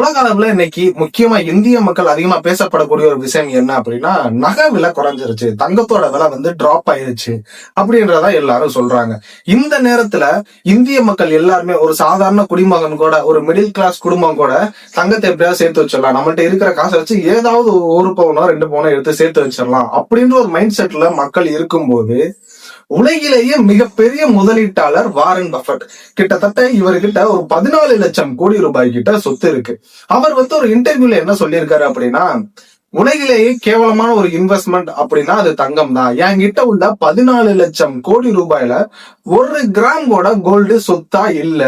உலக அளவுல இன்னைக்கு முக்கியமா இந்திய மக்கள் அதிகமா பேசப்படக்கூடிய ஒரு விஷயம் என்ன அப்படின்னா நகை விலை குறைஞ்சிருச்சு தங்கத்தோட விலை வந்து டிராப் ஆயிருச்சு அப்படின்றத எல்லாரும் சொல்றாங்க. இந்த நேரத்துல இந்திய மக்கள் எல்லாருமே ஒரு சாதாரண குடிமகன் கூட ஒரு மிடில் கிளாஸ் குடும்பம் கூட தங்கத்தை எப்படியாவது சேர்த்து வச்சிடலாம். நம்மள்ட்ட இருக்கிற காசை வச்சு ஏதாவது ஒரு பவுனோ ரெண்டு பவுனோ எடுத்து சேர்த்து வச்சிடலாம். அப்படின்ற ஒரு மைண்ட் செட்ல மக்கள் இருக்கும்போது உலகிலேயே மிகப்பெரிய முதலீட்டாளர் வாரன் பஃபட் கிட்டத்தட்ட இவர்கிட்ட ஒரு பதினாலு லட்சம் கோடி ரூபாய் கிட்ட சொத்து இருக்கு. அவர் வந்து ஒரு இன்டர்வியூல என்ன சொல்லியிருக்காரு அப்படின்னா உலகிலேயே கேவலமான ஒரு இன்வெஸ்ட்மெண்ட் அப்படின்னா அது தங்கம் தான் என்கிட்ட உள்ள பதினாலு லட்சம் கோடி ரூபாயில ஒரு கிராம் கூட கோல்டு சொத்தா இல்ல.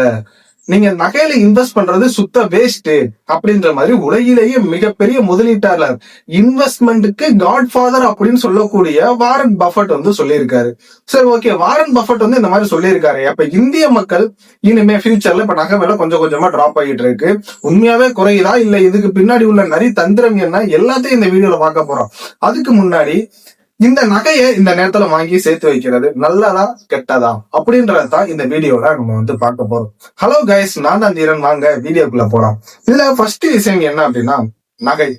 நீங்க நகையில இன்வெஸ்ட் பண்றது சுத்த வேஸ்ட் அப்படின்ற மாதிரி உலகிலேயே மிகப்பெரிய முதலீட்டாளர். இன்வெஸ்ட்மெண்ட்டுக்கு காட் ஃபாதர் அப்படின்னு சொல்லக்கூடிய வாரன் பஃபட் வந்து சொல்லியிருக்காரு. சரி ஓகே வாரன் பஃபட் வந்து இந்த மாதிரி சொல்லியிருக்காரு. அப்ப இந்திய மக்கள் இனிமே ஃபியூச்சர்ல இப்ப நகை விலை கொஞ்சம் கொஞ்சமா டிராப் ஆகிட்டு இருக்கு. உண்மையாவே குறையுதா? இல்ல. இதுக்கு பின்னாடி உள்ள நிறைய தந்திரம் என்ன? எல்லாத்தையும் இந்த வீடியோல பார்க்க போறோம். அதுக்கு முன்னாடி இந்த நகையை இந்த நேரத்துல வாங்கி சேர்த்து வைக்கிறது நல்லதா கெட்டதா அப்படின்றத தான் இந்த வீடியோல நம்ம வந்து பார்க்க போறோம். ஹலோ கைஸ் நான் தான் தீரன். வாங்க வீடியோக்குள்ள போலாம். இதுல ஃபர்ஸ்ட் விஷயம் என்ன அப்படின்னா நகை.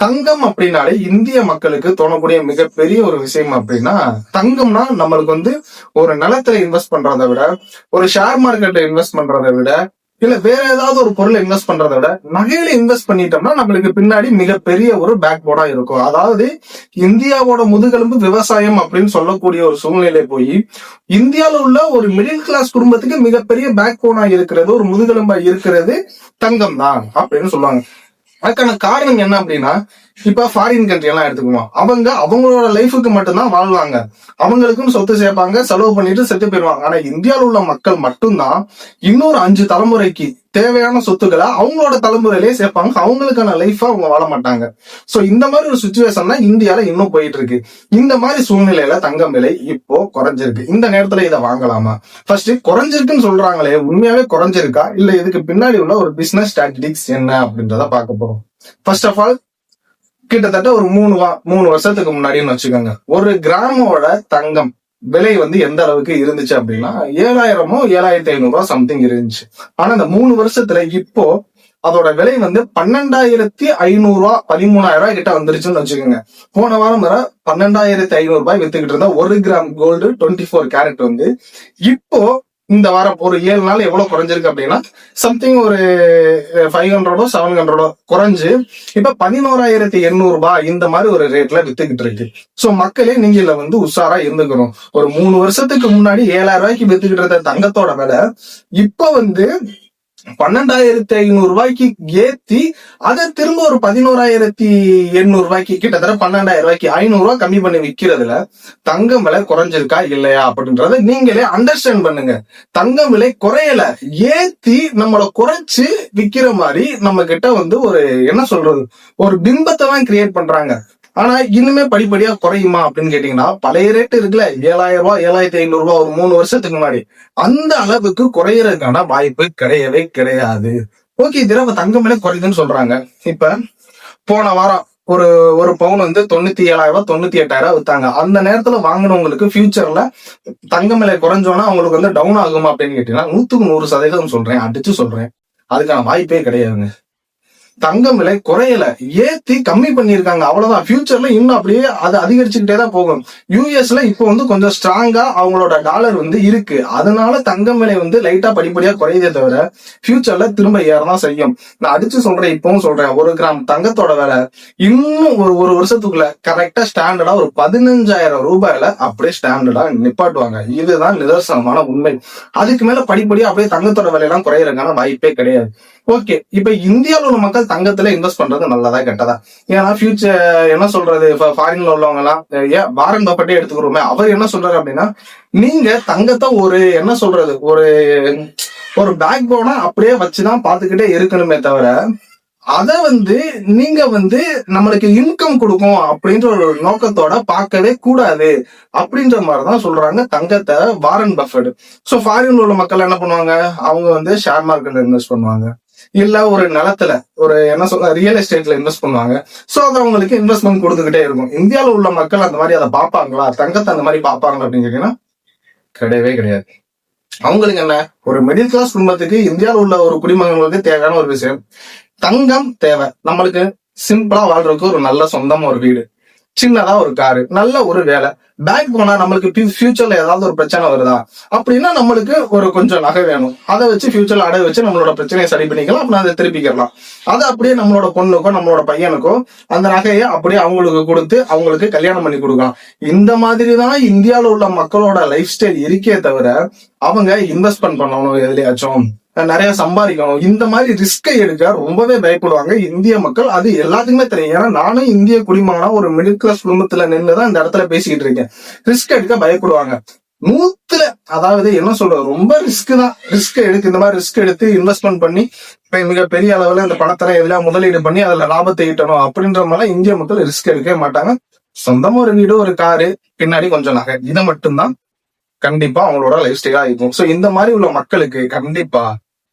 தங்கம் அப்படின்னாலே இந்திய மக்களுக்கு தோணக்கூடிய மிகப்பெரிய ஒரு விஷயம் அப்படின்னா தங்கம்னா நம்மளுக்கு வந்து ஒரு நிலத்துல இன்வெஸ்ட் பண்றதை விட ஒரு ஷேர் மார்க்கெட்ல இன்வெஸ்ட் பண்றதை விட இல்ல வேற ஏதாவது ஒரு பொருளை இன்வெஸ்ட் பண்றதை விட நகையில இன்வெஸ்ட் பண்ணிட்டோம்னா நம்மளுக்கு பின்னாடி மிகப்பெரிய ஒரு பேக் போர்டா இருக்கும். அதாவது இந்தியாவோட முதுகெலும்பு விவசாயம் அப்படின்னு சொல்லக்கூடிய ஒரு சூழ்நிலை போய் இந்தியாவில் உள்ள ஒரு மிடில் கிளாஸ் குடும்பத்துக்கு மிகப்பெரிய பேக் போனா இருக்கிறது ஒரு முதுகெலும்பா இருக்கிறது தங்கம் தான் அப்படின்னு சொல்லுவாங்க. அதுக்கான காரணம் என்ன அப்படின்னா இப்ப ஃபாரின் கண்ட்ரி எல்லாம் எடுத்துக்குவோம். அவங்க அவங்களோட லைஃபுக்கு மட்டும்தான் வாழ்வாங்க. அவங்களுக்கும் சொத்து சேர்ப்பாங்க செலவு பண்ணிட்டு செத்து போயிடுவாங்க. ஆனா இந்தியாவில் உள்ள மக்கள் மட்டும்தான் இன்னொரு அஞ்சு தலைமுறைக்கு தேவையான சொத்துக்களை அவங்களோட தலைமுறையிலேயே சேர்ப்பாங்க. அவங்களுக்கான லைஃபா அவங்க வாழ மாட்டாங்க. சோ இந்த மாதிரி ஒரு சுச்சுவேஷன் தான் இந்தியால இன்னும் போயிட்டு இருக்கு இந்த மாதிரி சூழ்நிலையில தங்கம் விலை இப்போ குறைஞ்சிருக்கு. இந்த நேரத்துல இதை வாங்கலாமா? ஃபர்ஸ்ட் குறைஞ்சிருக்குன்னு சொல்றாங்களே உண்மையாவே குறைஞ்சிருக்கா? இல்ல இதுக்கு பின்னாடி உள்ள ஒரு பிசினஸ் ஸ்ட்ராட்டஜிக்ஸ் என்ன அப்படின்றத பார்க்க போறோம். ஃபர்ஸ்ட் ஆஃப் ஆல் கிட்டத்தட்ட ஒரு மூணு வா மூணு வருஷத்துக்கு முன்னாடின்னு வச்சுக்கோங்க. ஒரு கிராமோட தங்கம் விலை வந்து எந்த அளவுக்கு இருந்துச்சு அப்படின்னா ஏழாயிரமோ ஏழாயிரத்தி ஐநூறுரூவா சம்திங் இருந்துச்சு. ஆனா இந்த மூணு வருஷத்துல இப்போ அதோட விலை வந்து பன்னெண்டாயிரத்தி ஐநூறு ரூபா பதிமூணாயிரம் ரூபாய் கிட்ட வந்துருச்சுன்னு வச்சுக்கோங்க. போன வாரம் வர பன்னெண்டாயிரத்தி ஐநூறு ரூபாய் வித்துக்கிட்டு இருந்தா ஒரு gram gold twenty four carat வந்து இப்போ இந்த வாரம் ஒரு ஏழு நாள் எவ்வளவு குறைஞ்சிருக்கு அப்படின்னா சம்திங் ஒரு ஃபைவ் ஹண்ட்ரடோ செவன் ஹண்ட்ரடோ குறைஞ்சு இப்ப பதினோராயிரத்தி எண்ணூறு ரூபாய் இந்த மாதிரி ஒரு ரேட்ல வித்துக்கிட்டு இருக்கு. சோ மக்களே நீங்க இதுல வந்து உஷாரா இருந்துக்கணும். ஒரு மூணு வருஷத்துக்கு முன்னாடி ஏழாயிரம் ரூபாய்க்கு வித்துக்கிட்டு இருந்த தங்கத்தோட விலை இப்ப வந்து பன்னெண்டாயிரத்தி ஐநூறு ரூபாய்க்கு ஏத்தி அதை திரும்ப ஒரு பதினோராயிரத்தி எண்ணூறு ரூபாய்க்கு கிட்டத்தட்ட பன்னெண்டாயிரம் ரூபாய்க்கு ஐநூறு ரூபாய் கம்மி பண்ணி விக்கிறதுல தங்கம் விலை குறைஞ்சிருக்கா இல்லையா அப்படின்றத நீங்களே அண்டர்ஸ்டாண்ட் பண்ணுங்க. தங்கம் விலை குறையல ஏத்தி நம்மள குறைச்சு விக்கிற மாதிரி நம்ம கிட்ட வந்து ஒரு என்ன சொல்றது ஒரு பிம்பத்தை தான் கிரியேட் பண்றாங்க. ஆனா இன்னுமே படிப்படியா குறையுமா அப்படின்னு கேட்டீங்கன்னா பழைய ரேட் இருக்குல்ல ஏழாயிரம் ரூபாய் ஏழாயிரத்தி ஐநூறு ரூபாய் ஒரு மூணு வருஷத்துக்கு முன்னாடி. அந்த அளவுக்கு குறையறதுக்கான வாய்ப்பு கிடையவே கிடையாது. ஓகே திரவ தங்கமே குறையுதுன்னு சொல்றாங்க. இப்ப போன வாரம் ஒரு ஒரு பவுன் வந்து தொண்ணூத்தி ஏழாயிரம் ரூபாய் தொண்ணூத்தி எட்டாயிரம் வித்தாங்க. அந்த நேரத்துல வாங்கினவங்களுக்கு ஃபியூச்சர்ல தங்கம் விலை குறைஞ்சோன்னா அவங்களுக்கு வந்து டவுன் ஆகுமா அப்படின்னு கேட்டீங்கன்னா நூத்துக்கு நூறு சதவீதம் சொல்றேன் அடிச்சு சொல்றேன். அதுக்கான வாய்ப்பே கிடையாதுங்க. தங்கம் விலை குறையல. ஏத்தி கம்மி பண்ணிருக்காங்க அவ்வளவுதான். ஃபியூச்சர்ல இன்னும் அப்படியே அது அதிகரிச்சுக்கிட்டே தான் போகும். யூஎஸ்ல இப்போ வந்து கொஞ்சம் ஸ்ட்ராங்கா அவங்களோட டாலர் வந்து இருக்கு. அதனால தங்கம் விலை வந்து லைட்டா படிப்படியா குறையுதே தவிர ஃபியூச்சர்ல திரும்ப ஏறதான் செய்யும். நான் அடிச்சு சொல்றேன் இப்பவும் சொல்றேன். ஒரு கிராம் தங்கத்தோட விலை இன்னும் ஒரு ஒரு வருஷத்துக்குள்ள கரெக்டா ஸ்டாண்டர்டா ஒரு பதினஞ்சாயிரம் ரூபாயில அப்படியே ஸ்டாண்டர்டா நிப்பாட்டுவாங்க. இதுதான் நிதர்சனமான உண்மை. அதுக்கு மேல படிப்படியா அப்படியே தங்கத்தோட விலையெல்லாம் குறையறதுக்கான வாய்ப்பே கிடையாது. ஓகே இப்ப இந்தியாவில் உள்ள மக்கள் தங்கத்துல இன்வெஸ்ட் பண்றது நல்லதா கெட்டதா? ஏன்னா ஃபியூச்சர் என்ன சொல்றது இப்ப ஃபாரின்ல உள்ளவங்க எல்லாம் ஏன் பாரன் பாப்பட்டே எடுத்துக்கிறோமே அவர் என்ன சொல்றாரு அப்படின்னா நீங்க தங்கத்தை ஒரு என்ன சொல்றது ஒரு ஒரு பேக் போனா அப்படியே வச்சுதான் பாத்துக்கிட்டே இருக்கணுமே தவிர அத வந்து நீங்க வந்து நம்மளுக்கு இன்கம் கொடுக்கும் அப்படின்ற ஒரு நோக்கத்தோட பார்க்கவே கூடாது அப்படின்ற மாதிரிதான் சொல்றாங்க தங்கத்தை வாரன் பஃபர்டு சோ ஃபாரின்ல உள்ள மக்கள் என்ன பண்ணுவாங்க? அவங்க வந்து ஷேர் மார்க்கெட்ல இன்வெஸ்ட் பண்ணுவாங்க. இல்ல ஒரு நிலத்துல ஒரு என்ன சொல்ற ரியல் எஸ்டேட்ல இன்வெஸ்ட் பண்ணுவாங்க. சோ அது அவங்களுக்கு இன்வெஸ்ட்மெண்ட் கொடுத்துக்கிட்டே இருக்கும். இந்தியாவில் உள்ள மக்கள் அந்த மாதிரி அதை பார்ப்பாங்களா? தங்கத்தை அந்த மாதிரி பார்ப்பாங்களா அப்படின்னு கேட்டீங்கன்னா கிடையவே கிடையாது. அவங்களுக்கு என்ன? ஒரு மிடில் கிளாஸ் குடும்பத்துக்கு இந்தியாவில் உள்ள ஒரு குடிமகன்களுக்கு தேவையான ஒரு விஷயம் தங்கம் தேவை. நம்மளுக்கு சிம்பிளா வாழ்றதுக்கு ஒரு நல்ல சொந்தமா ஒரு வீடு சின்னதா ஒரு காரு நல்ல ஒரு வேலை. பேங்க் போனா நம்மளுக்கு ஃபியூச்சர்ல ஏதாவது ஒரு பிரச்சனை வருதா? அப்படின்னா நம்மளுக்கு ஒரு கொஞ்சம் நகை வேணும். அதை வச்சு ஃபியூச்சர்ல அடை வச்சு நம்மளோட பிரச்சனையை சரி பண்ணிக்கலாம். அப்படின்னா அதை திருப்பிக்கலாம் அதை அப்படியே நம்மளோட பொண்ணுக்கோ நம்மளோட பையனுக்கோ அந்த நகையை அப்படியே அவங்களுக்கு கொடுத்து அவங்களுக்கு கல்யாணம் பண்ணி கொடுக்கலாம். இந்த மாதிரி தான் இந்தியாவில் உள்ள மக்களோட லைஃப் ஸ்டைல் இருக்கே தவிர அவங்க இன்வெஸ்ட்மெண்ட் பண்ணணும் எதுலையாச்சும். நிறைய சம்பாதிக்கணும். இந்த மாதிரி ரிஸ்கை எடுக்க ரொம்பவே பயப்படுவாங்க இந்திய மக்கள். அது எல்லாத்துக்குமே தெரியும். ஏன்னா நானும் இந்திய குடிமகனா ஒரு மிடில் கிளாஸ் குடும்பத்துல நின்னுதான் இந்த இடத்துல பேசிக்கிட்டு இருக்கேன். ரிஸ்க் எடுக்க பயப்படுவாங்க. நூத்துல அதாவது என்ன சொல்றது ரொம்ப ரிஸ்க் தான். ரிஸ்க் எடுத்து இந்த மாதிரி ரிஸ்க் எடுத்து இன்வெஸ்ட்மெண்ட் பண்ணி இப்ப மிக பெரிய அளவுல இந்த பணத்தை எதுல முதலீடு பண்ணி அதுல லாபத்தை ஈட்டணும் அப்படின்ற மாதிரி இந்திய மக்கள் ரிஸ்க் எடுக்கவே மாட்டாங்க. சொந்தமா ஒரு வீடு ஒரு காரு பின்னாடி கொஞ்சம் நகை. இதை மட்டும்தான் கண்டிப்பா அவங்களோட லைஃப் ஸ்டைலா இருக்கும். சோ இந்த மாதிரி உள்ள மக்களுக்கு கண்டிப்பா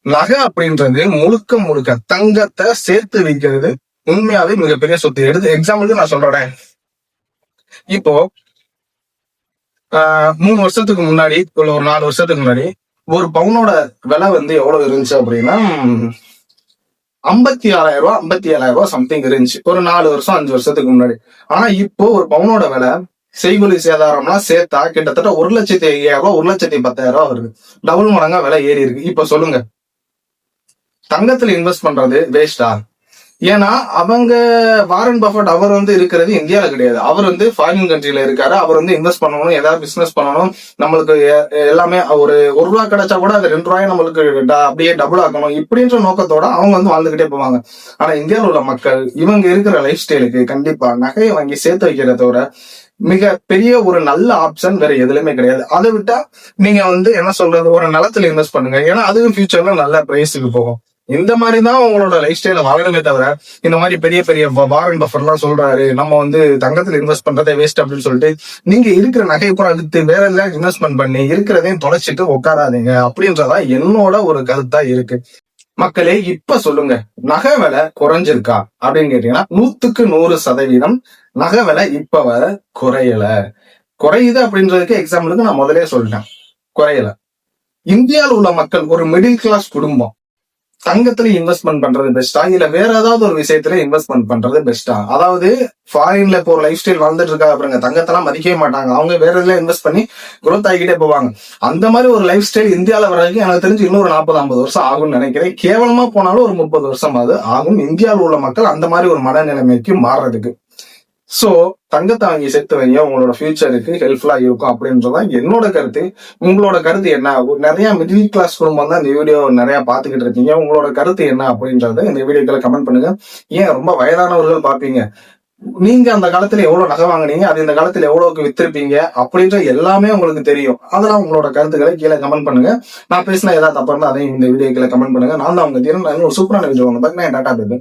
நகை அப்படின்றது முழுக்க முழுக்க தங்கத்தை சேர்த்து வைக்கிறது உண்மையாவே மிகப்பெரிய சொத்து. எடுத்து எக்ஸாம்பிளுக்கு நான் சொல்றேன். இப்போ மூணு வருஷத்துக்கு முன்னாடி இல்லை ஒரு நாலு வருஷத்துக்கு முன்னாடி ஒரு பவுனோட விலை வந்து எவ்வளவு இருந்துச்சு அப்படின்னா ஐம்பத்தி ஆறாயிரம் ரூபாய் ஐம்பத்தி ஏழாயிரம் ரூபாய் சம்திங் இருந்துச்சு. ஒரு நாலு வருஷம் அஞ்சு வருஷத்துக்கு முன்னாடி. ஆனா இப்போ ஒரு பவுனோட விலை செய்கொலி சேதாரம்லாம் சேர்த்தா கிட்டத்தட்ட ஒரு லட்சத்தி ஐயாயிரம் ரூபாய் ஒரு லட்சத்தி பத்தாயிரம் ரூபாய் வருது. டபுள் மடங்கா விலை ஏறி இருக்கு. இப்ப சொல்லுங்க. தங்கத்துல இன்வெஸ்ட் பண்றது வேஸ்டா ஏன்னா அவங்க வாரன் பஃபட் அவர் வந்து இருக்கிறது இந்தியாவில் கிடையாது. அவர் வந்து ஃபாரின் கண்ட்ரியில இருக்காரு. அவர் வந்து இன்வெஸ்ட் பண்ணணும் ஏதாவது பிசினஸ் பண்ணணும். நம்மளுக்கு எல்லாமே ஒரு ஒரு ரூபா கிடைச்சா கூட அது ரெண்டு ரூபாய் நம்மளுக்கு அப்படியே டபுள் ஆக்கணும். இப்படின்ற நோக்கத்தோட அவங்க வந்து வாழ்ந்துகிட்டே போவாங்க. ஆனா இந்தியாவில் உள்ள மக்கள் இவங்க இருக்கிற லைஃப் ஸ்டைலுக்கு கண்டிப்பா நகையை வாங்கி சேர்த்து வைக்கிறத விட மிக பெரிய ஒரு நல்ல ஆப்ஷன் வேற எதுலயுமே கிடையாது. அதை விட்டா நீங்க வந்து என்ன சொல்றது? ஒரு நிலத்துல இன்வெஸ்ட் பண்ணுங்க. ஏன்னா அதுவும் ஃபியூச்சர்ல நல்ல பிரைஸுக்கு போகும். இந்த மாதிரி தான் உங்களோட லைஃப் ஸ்டைல வாழணுமே தவிர இந்த மாதிரி பெரிய பெரிய வாரன் பஃபர் எல்லாம் சொல்றாரு நம்ம வந்து தங்கத்துல இன்வெஸ்ட் பண்றதே வேஸ்ட் அப்படின்னு சொல்லிட்டு நீங்க இருக்கிற நகை கூட அடுத்து வேற எல்லாம் இன்வெஸ்ட்மெண்ட் பண்ணி இருக்கிறதையும் தொலைச்சிட்டு உட்காராதீங்க அப்படின்றதா என்னோட ஒரு கருத்தா இருக்கு. மக்களே இப்ப சொல்லுங்க நகை விலை குறைஞ்சிருக்கா அப்படின்னு கேட்டீங்கன்னா நூத்துக்கு நூறு சதவீதம் நகை விலை இப்ப வர குறையல. குறையுது அப்படின்றதுக்கு எக்ஸாம்பிளுக்கு நான் முதலே சொல்லிட்டேன். குறையல. இந்தியாவில் உள்ள மக்கள் ஒரு மிடில் கிளாஸ் குடும்பம் தங்கத்துல இன்வெஸ்ட்மெண்ட் பண்றது பெஸ்டா இல்ல வேற ஏதாவது ஒரு விஷயத்துல இன்வெஸ்ட்மெண்ட் பண்றது பெஸ்டா அதாவது ஃபாரின்ல இப்போ ஒரு லைஃப் ஸ்டைல் வாழ்ந்துட்டு இருக்கா பாருங்க. தங்கத்தெல்லாம் மதிக்கவே மாட்டாங்க. அவங்க வேற இதுல இன்வெஸ்ட் பண்ணி குரோத் ஆகிக்கிட்டே போவாங்க. அந்த மாதிரி ஒரு லைஃப் ஸ்டைல் இந்தியால வரைக்கும் எனக்கு தெரிஞ்சு இன்னொரு நாற்பது ஐம்பது வருஷம் ஆகும்னு நினைக்கிறேன். கேவலமா போனாலும் ஒரு முப்பது வருஷம் அது ஆகும். இந்தியாவில் உள்ள மக்கள் அந்த மாதிரி ஒரு மனநிலைமைக்கு மாறுறதுக்கு. சோ தங்கத்தை வாங்கி சேர்த்து வைங்க உங்களோட ஃபியூச்சருக்கு ஹெல்ப்ஃபுல்லா இருக்கும் அப்படின்றதான் என்னோட கருத்து. உங்களோட கருத்து என்ன? நிறைய மிடில் கிளாஸ் குடும்பம் தான் இந்த வீடியோ நிறைய பாத்துக்கிட்டு இருக்கீங்க. உங்களோட கருத்து என்ன அப்படின்றத இந்த வீடியோக்களை கமெண்ட் பண்ணுங்க. ஏன் ரொம்ப வயதானவர்கள் பாப்பீங்க நீங்க அந்த காலத்துல எவ்வளவு நகை வாங்குனீங்க? அது இந்த காலத்துல எவ்வளவுக்கு வித்திருப்பீங்க? அப்படின்ற எல்லாமே உங்களுக்கு தெரியும். அதெல்லாம் உங்களோட கருத்துக்களை கீழே கமெண்ட் பண்ணுங்க. நான் பேசின ஏதாவது தப்பா இருந்தா அதையும் இந்த வீடியோக்களை கமெண்ட் பண்ணுங்க. நான் தான் உங்க தீரன். ஒரு சூப்பரான வீடியோ ஒன்று பாத்தீங்கன்னா டாட்டா பேபி